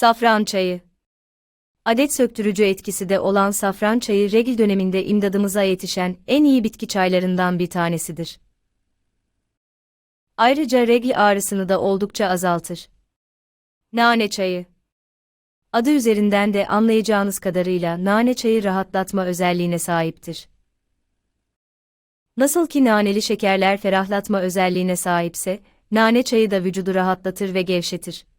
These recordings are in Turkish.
Safran çayı. Adet söktürücü etkisi de olan safran çayı regl döneminde imdadımıza yetişen en iyi bitki çaylarından bir tanesidir. Ayrıca regl ağrısını da oldukça azaltır. Nane çayı. Adı üzerinden de anlayacağınız kadarıyla nane çayı rahatlatma özelliğine sahiptir. Nasıl ki naneli şekerler ferahlatma özelliğine sahipse, nane çayı da vücudu rahatlatır ve gevşetir.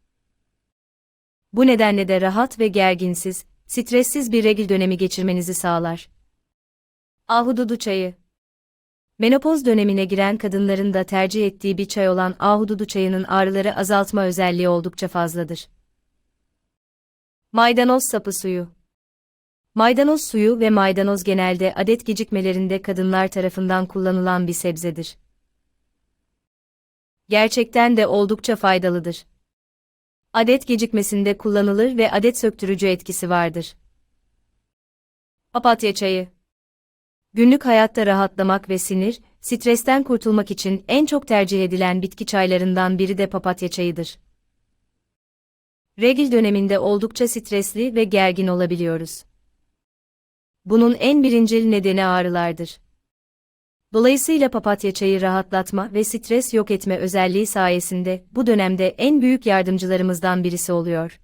Bu nedenle de rahat ve gerginsiz, stressiz bir regl dönemi geçirmenizi sağlar. Ahududu çayı Menopoz dönemine giren kadınların da tercih ettiği bir çay olan ahududu çayının ağrıları azaltma özelliği oldukça fazladır. Maydanoz sapı suyu Maydanoz suyu ve maydanoz genelde adet gecikmelerinde kadınlar tarafından kullanılan bir sebzedir. Gerçekten de oldukça faydalıdır. Adet gecikmesinde kullanılır ve adet söktürücü etkisi vardır. Papatya çayı Günlük hayatta rahatlamak ve sinir, stresten kurtulmak için en çok tercih edilen bitki çaylarından biri de papatya çayıdır. Regil döneminde oldukça stresli ve gergin olabiliyoruz. Bunun en birincil nedeni ağrılardır. Dolayısıyla papatya çayı rahatlatma ve stres yok etme özelliği sayesinde bu dönemde en büyük yardımcılarımızdan birisi oluyor.